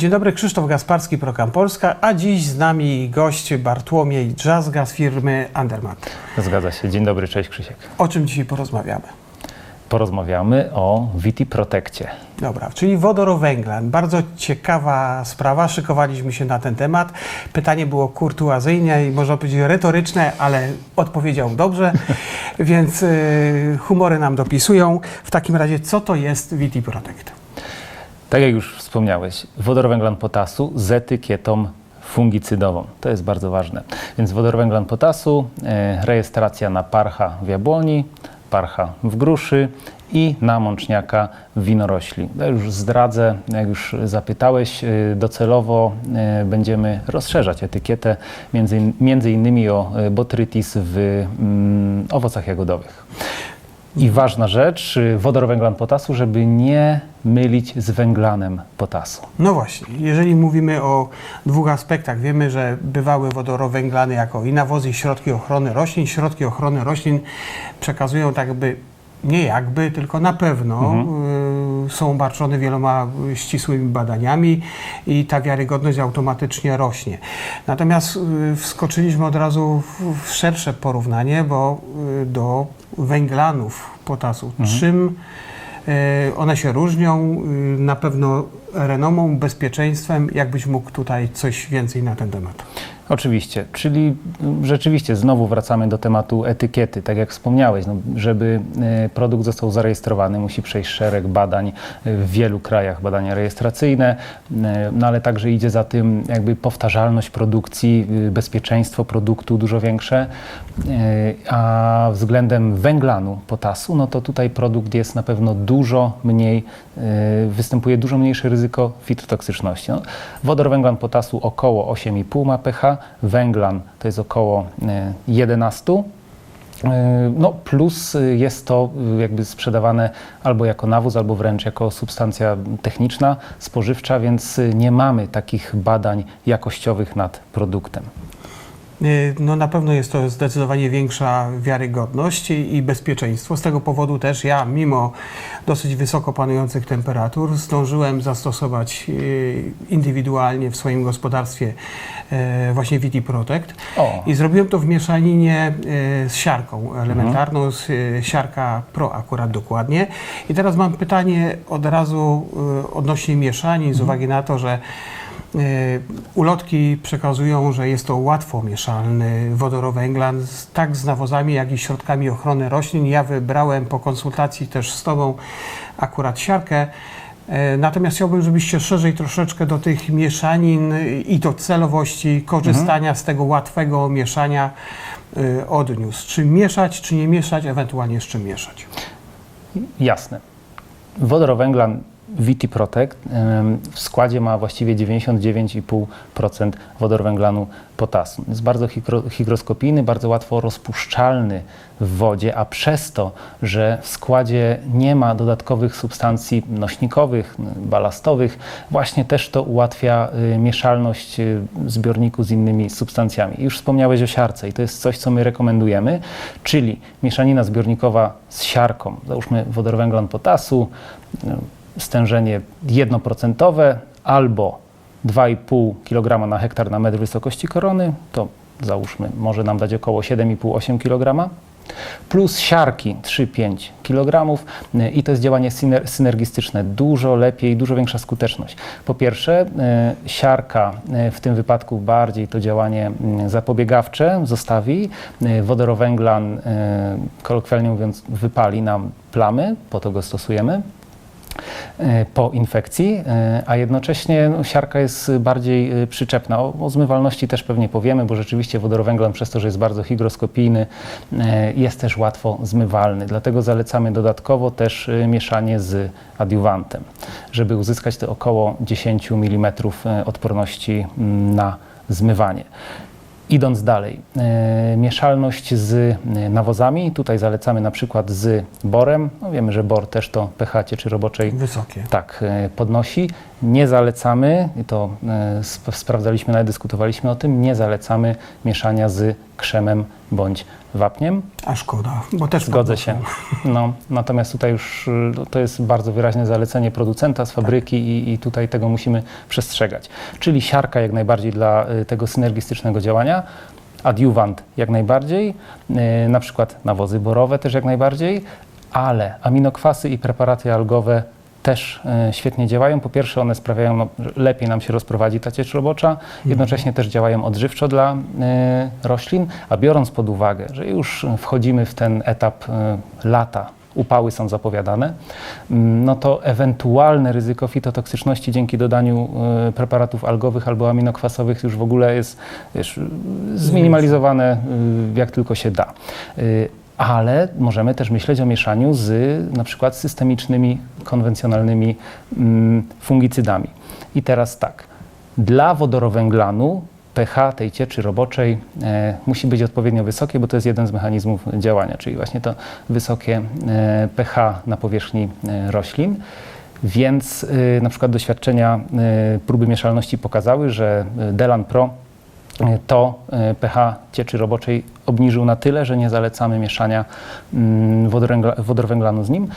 Dzień dobry, Krzysztof Gasparski, Program Polska, a dziś z nami gość Bartłomiej Drzazga z firmy Andermatt. Zgadza się. Dzień dobry, cześć Krzysiek. O czym dzisiaj porozmawiamy? Porozmawiamy o Viti Protectie. Dobra, czyli wodorowęglan. Bardzo ciekawa sprawa, szykowaliśmy się na ten temat. Pytanie było kurtuazyjne i można powiedzieć retoryczne, ale odpowiedział dobrze, więc y, humory nam dopisują. W takim razie, co to jest Viti Protect? Tak jak już wspomniałeś, wodorowęglan potasu z etykietą fungicydową. To jest bardzo ważne. Więc wodorowęglan potasu, e, rejestracja na parcha w jabłoni, parcha w gruszy i na mączniaka winorośli. Ja już zdradzę, jak już zapytałeś, e, docelowo e, będziemy rozszerzać etykietę między, między innymi o botrytis w mm, owocach jagodowych. I ważna rzecz, y, wodorowęglan potasu, żeby nie mylić z węglanem potasu. No właśnie, jeżeli mówimy o dwóch aspektach, wiemy, że bywały wodorowęglany jako i nawozy, i środki ochrony roślin. Środki ochrony roślin przekazują tak jakby, nie jakby, tylko na pewno y, są obarczone wieloma y, ścisłymi badaniami i ta wiarygodność automatycznie rośnie. Natomiast y, wskoczyliśmy od razu w, szersze porównanie, bo y, do węglanów potasu. Czym E, One się różnią y, na pewno renomą, bezpieczeństwem. Jakbyś mógł tutaj coś więcej na ten temat? Oczywiście, czyli mm, rzeczywiście znowu wracamy do tematu etykiety. Tak jak wspomniałeś, no, żeby e, produkt został zarejestrowany, musi przejść szereg badań e, w wielu krajach, badania rejestracyjne, e, no ale także idzie za tym jakby powtarzalność produkcji, bezpieczeństwo produktu dużo większe, a względem węglanu, potasu, no to tutaj produkt jest na pewno dużo mniej, występuje dużo mniejsze ryzyko fitotoksyczności. No, wodorowęglan potasu około 8,5 ma pH, węglan to jest około e, 11. E, No plus y, jest to jakby sprzedawane albo jako nawóz, albo wręcz jako substancja techniczna, spożywcza, więc nie mamy takich badań jakościowych nad produktem. Y, No na pewno jest to zdecydowanie większa wiarygodność i bezpieczeństwo. Z tego powodu też ja, mimo dosyć wysoko panujących temperatur, zdążyłem zastosować y, indywidualnie w swoim gospodarstwie y, właśnie Viti Protect. O. I zrobiłem to w mieszaninie z siarką elementarną, z y, siarka Pro akurat dokładnie. I teraz mam pytanie od razu odnośnie mieszanin, z uwagi na to, że ulotki przekazują, że jest to łatwo mieszalny wodorowęglan, tak z nawozami, jak i środkami ochrony roślin. Ja wybrałem po konsultacji też z Tobą akurat siarkę. E, Natomiast chciałbym, żebyście szerzej troszeczkę do tych mieszanin i do celowości korzystania z tego łatwego mieszania y, odniósł. Czy mieszać, czy nie mieszać, ewentualnie z czym mieszać. Jasne. Wodorowęglan Viti Protect w składzie ma właściwie 99,5% wodorowęglanu potasu. Jest bardzo higro- hygroskopijny, bardzo łatwo rozpuszczalny w wodzie, a przez to, że w składzie nie ma dodatkowych substancji nośnikowych, balastowych, właśnie też to ułatwia y, mieszalność y, zbiorniku z innymi substancjami. Już wspomniałeś o siarce i to jest coś, co my rekomendujemy, czyli mieszanina zbiornikowa z siarką, załóżmy wodorowęglan potasu, stężenie 1% albo 2,5 kg na hektar na metr wysokości korony, to załóżmy może nam dać około 7,5-8 kg. Plus siarki 3-5 kg y, i to jest działanie syner- synergistyczne, dużo lepiej, dużo większa skuteczność. Po pierwsze, y, siarka y, w tym wypadku bardziej to działanie zapobiegawcze zostawi, wodorowęglan, kolokwialnie mówiąc, wypali nam plamy, po to go stosujemy po infekcji, e, a jednocześnie no, siarka jest bardziej e, przyczepna. O, zmywalności też pewnie powiemy, bo rzeczywiście wodorowęglan przez to, że jest bardzo hygroskopijny, e, jest też łatwo zmywalny. Dlatego zalecamy dodatkowo też e, mieszanie z adiuwantem, żeby uzyskać te około 10 mm odporności na zmywanie. Idąc dalej, e, mieszalność z e, nawozami. Tutaj zalecamy na przykład z borem. No wiemy, że bor też to pH cieczy roboczej Wysokie. tak e, podnosi. Nie zalecamy, i to e, sp- sprawdzaliśmy, nawet dyskutowaliśmy o tym, nie zalecamy mieszania z krzemem bądź wapniem. A szkoda, bo też Zgodzę się. No, natomiast tutaj już y, no, to jest bardzo wyraźne zalecenie producenta z fabryki i, i tutaj tego musimy przestrzegać. Czyli siarka jak najbardziej dla y, tego synergistycznego działania, adiuwant jak najbardziej, y, na przykład nawozy borowe też jak najbardziej, ale aminokwasy i preparaty algowe też y, świetnie działają. Po pierwsze one sprawiają, no, lepiej nam się rozprowadzi ta ciecz robocza, jednocześnie też działają odżywczo dla y, roślin, a biorąc pod uwagę, że już wchodzimy w ten etap y, lata, upały są zapowiadane, mm, no to ewentualne ryzyko fitotoksyczności dzięki dodaniu preparatów algowych albo aminokwasowych już w ogóle jest wiesz, zminimalizowane jak tylko się da. Y, ale możemy też myśleć o mieszaniu z na przykład systemicznymi, konwencjonalnymi mm, fungicydami. I teraz tak, dla wodorowęglanu pH tej cieczy roboczej e, musi być odpowiednio wysokie, bo to jest jeden z mechanizmów działania, czyli właśnie to wysokie e, pH na powierzchni e, roślin. Więc e, na przykład doświadczenia e, próby mieszalności pokazały, że e, Delan Pro to e, pH cieczy roboczej obniżył na tyle, że nie zalecamy mieszania mm, wodorowęglanu z nim.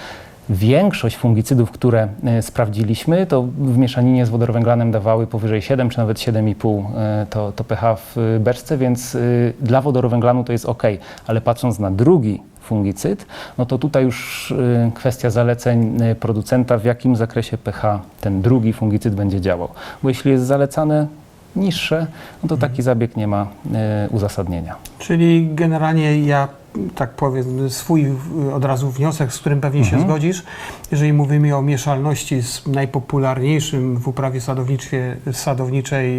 Większość fungicydów, które e, sprawdziliśmy, to w mieszaninie z wodorowęglanem dawały powyżej 7 czy nawet 7,5 e, to, to pH w e, beczce, więc e, dla wodorowęglanu to jest ok. Ale patrząc na drugi fungicyd, no to tutaj już e, kwestia zaleceń e, producenta, w jakim zakresie pH ten drugi fungicyd będzie działał. Bo jeśli jest zalecane niższe, no to taki zabieg nie ma e, uzasadnienia. Czyli generalnie ja tak powiem swój y, od razu wniosek, z którym pewnie się Mhm. zgodzisz. Jeżeli mówimy o mieszalności z najpopularniejszym w uprawie sadowniczej,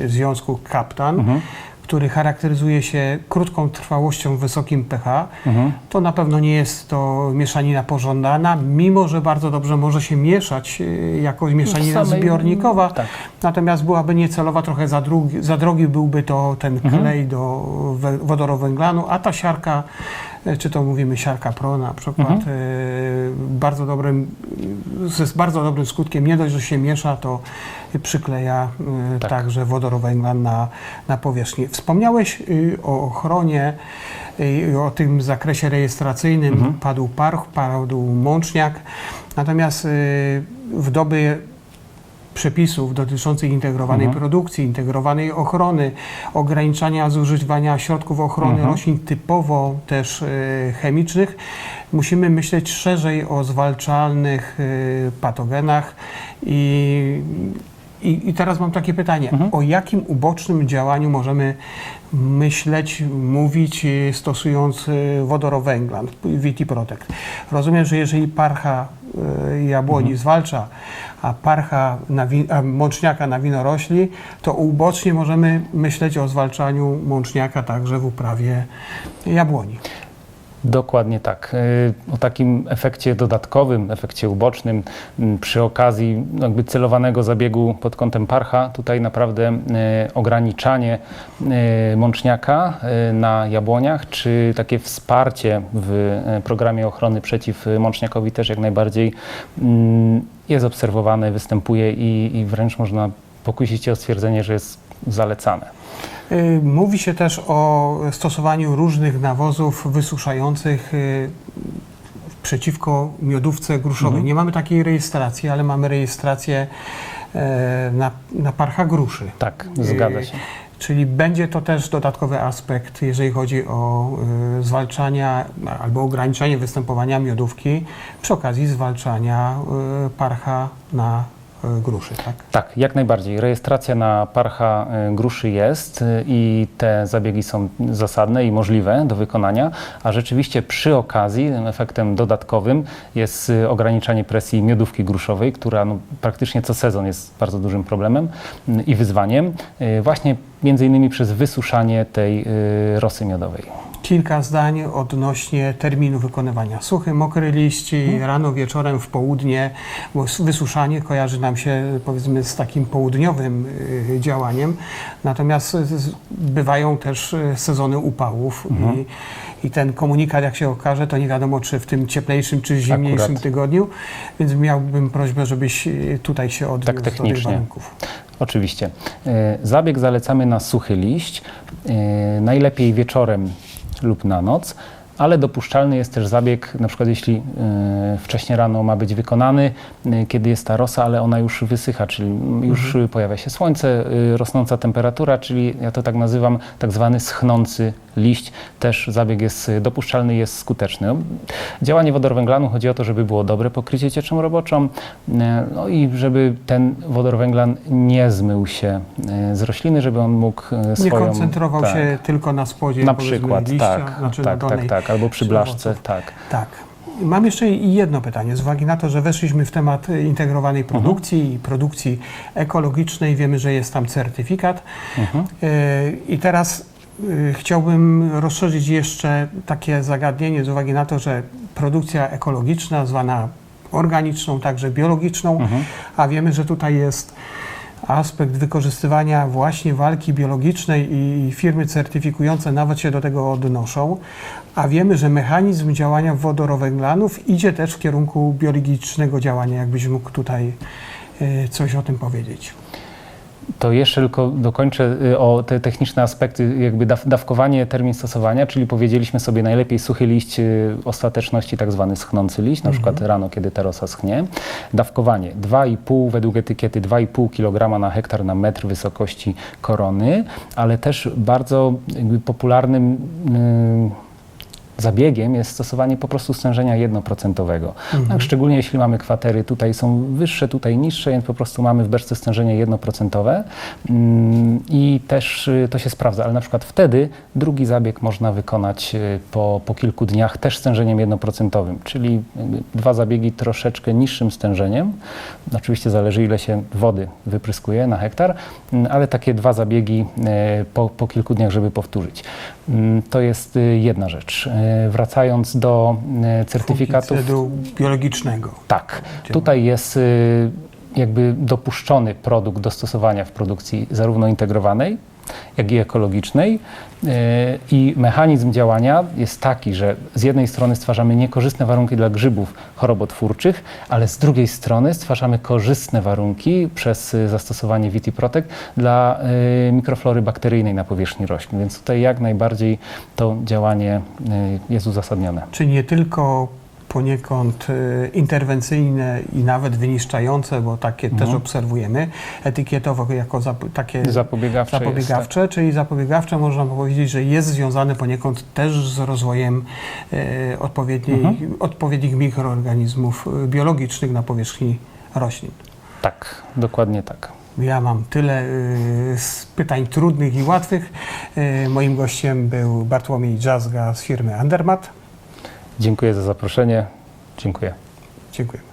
y, związku kaptan, Mhm. Który charakteryzuje się krótką trwałością, wysokim pH, Mhm. to na pewno nie jest to mieszanina pożądana, mimo że bardzo dobrze może się mieszać y, jako mieszanina samej- zbiornikowa. Tak. Natomiast byłaby niecelowa, trochę za, drugi, za drogi byłby to ten Mhm. klej do we- wodorowęglanu, a ta siarka, czy to mówimy siarka pro na przykład, Mhm. e, bardzo dobrym, z bardzo dobrym skutkiem, nie dość, że się miesza, to przykleja e, Tak. także wodorowęglan na, na powierzchni. Wspomniałeś y, o ochronie, y, o tym zakresie rejestracyjnym, Mhm. padł parch, padł mączniak, natomiast y, w dobie przepisów dotyczących integrowanej Mhm. produkcji, integrowanej ochrony, ograniczania zużywania środków ochrony Mhm. roślin typowo też y, chemicznych, musimy myśleć szerzej o zwalczalnych y, patogenach i, i, i teraz mam takie pytanie, Mhm. o jakim ubocznym działaniu możemy myśleć, mówić y, stosując y, wodorowęglan, VT Protect. Rozumiem, że jeżeli parcha y, jabłoni Mhm. zwalcza, a parcha na a mączniaka na winorośli, to ubocznie możemy myśleć o zwalczaniu mączniaka także w uprawie jabłoni. Dokładnie tak. Y, O takim efekcie dodatkowym, efekcie ubocznym m, przy okazji jakby celowanego zabiegu pod kątem parcha, tutaj naprawdę y, ograniczanie y, mączniaka na jabłoniach, czy takie wsparcie w programie ochrony przeciw mączniakowi też jak najbardziej mm, jest obserwowane, występuje i, i wręcz można pokusić się o stwierdzenie, że jest zalecane. Y, Mówi się też o stosowaniu różnych nawozów wysuszających y, przeciwko miodówce gruszowej. Mhm. Nie mamy takiej rejestracji, ale mamy rejestrację e, na, na parcha gruszy. Tak, zgadza Y, się. Czyli będzie to też dodatkowy aspekt, jeżeli chodzi o y, zwalczania albo ograniczanie występowania miodówki przy okazji zwalczania y, parcha na gruszy, tak? Tak, jak najbardziej. Rejestracja na parcha y, gruszy jest y, i te zabiegi są zasadne i możliwe do wykonania, a rzeczywiście przy okazji efektem dodatkowym jest ograniczanie presji miodówki gruszowej, która no, praktycznie co sezon jest bardzo dużym problemem y, i wyzwaniem, właśnie między innymi przez wysuszanie tej rosy miodowej. Kilka zdań odnośnie terminu wykonywania. Suchy, mokry liści, rano, wieczorem, w południe, bo wysuszanie kojarzy nam się powiedzmy z takim południowym y, działaniem, natomiast y, bywają też y, sezony upałów i, i ten komunikat, jak się okaże, to nie wiadomo, czy w tym cieplejszym, czy zimniejszym Akurat. tygodniu, więc miałbym prośbę, żebyś y, tutaj się odniósł Tak do tych technicznie. warunków. Oczywiście. E, Zabieg zalecamy na suchy liść, najlepiej wieczorem lub na noc, ale dopuszczalny jest też zabieg, na przykład jeśli e, wcześnie rano ma być wykonany, e, kiedy jest ta rosa, ale ona już wysycha, czyli już pojawia się słońce, e, rosnąca temperatura, czyli ja to tak nazywam tak zwany schnący liść. Też zabieg jest dopuszczalny, jest skuteczny. Działanie wodorowęglanu chodzi o to, żeby było dobre pokrycie cieczą roboczą, e, no i żeby ten wodorowęglan nie zmył się e, z rośliny, żeby on mógł e, Nie swoją... koncentrował tak, się tylko na spodzie Na przykład, liścia, tak, znaczy na tak, tak, tak, albo przy blaszce, tak. Tak. Mam jeszcze jedno pytanie. Z uwagi na to, że weszliśmy w temat integrowanej Mhm. produkcji i produkcji ekologicznej, wiemy, że jest tam certyfikat. Mhm. Y, I teraz chciałbym rozszerzyć jeszcze takie zagadnienie z uwagi na to, że produkcja ekologiczna, zwana organiczną, także biologiczną, Mhm. a wiemy, że tutaj jest aspekt wykorzystywania właśnie walki biologicznej i firmy certyfikujące nawet się do tego odnoszą, a wiemy, że mechanizm działania wodorowęglanów idzie też w kierunku biologicznego działania. Jakbyś mógł tutaj y, coś o tym powiedzieć. To jeszcze tylko dokończę y, o te techniczne aspekty, jakby daw, dawkowanie, termin stosowania, czyli powiedzieliśmy sobie najlepiej suchy liść y, ostateczności, tak zwany schnący liść, na przykład rano, kiedy ta rosa schnie. Dawkowanie 2,5 według etykiety 2,5 kg na hektar na metr wysokości korony, ale też bardzo popularnym y, zabiegiem jest stosowanie po prostu stężenia jednoprocentowego. Tak, szczególnie jeśli mamy kwatery, tutaj są wyższe, tutaj niższe, więc po prostu mamy w beczce stężenie jednoprocentowe Mm, i też y, to się sprawdza, ale na przykład wtedy drugi zabieg można wykonać y, po, po kilku dniach też stężeniem jednoprocentowym, czyli dwa zabiegi troszeczkę niższym stężeniem. Oczywiście zależy ile się wody wypryskuje na hektar, mm, ale takie dwa zabiegi e, po, po kilku dniach, żeby powtórzyć. Mm, To jest y, jedna rzecz. E, Wracając do e, certyfikatów. Cedu biologicznego. Tak, tutaj jest y, jakby dopuszczony produkt do stosowania w produkcji zarówno integrowanej, jak i ekologicznej. Y, I mechanizm działania jest taki, że z jednej strony stwarzamy niekorzystne warunki dla grzybów chorobotwórczych, ale z drugiej strony stwarzamy korzystne warunki przez y, zastosowanie VT-Protect dla y, mikroflory bakteryjnej na powierzchni roślin. Więc tutaj jak najbardziej to działanie jest uzasadnione. Czyli nie tylko poniekąd y, interwencyjne i nawet wyniszczające, bo takie też Mhm. obserwujemy, etykietowo jako zap- takie Zapobiegawcze, zapobiegawcze, czyli zapobiegawcze można powiedzieć, że jest związane poniekąd też z rozwojem e, odpowiedniej, Mhm. odpowiednich mikroorganizmów e, biologicznych na powierzchni roślin. Jest. Tak, dokładnie tak. Ja mam tyle z pytań trudnych i łatwych. E, moim gościem był Bartłomiej Dżazga z firmy Andermat. Dziękuję za zaproszenie. Dziękuję. Dziękuję.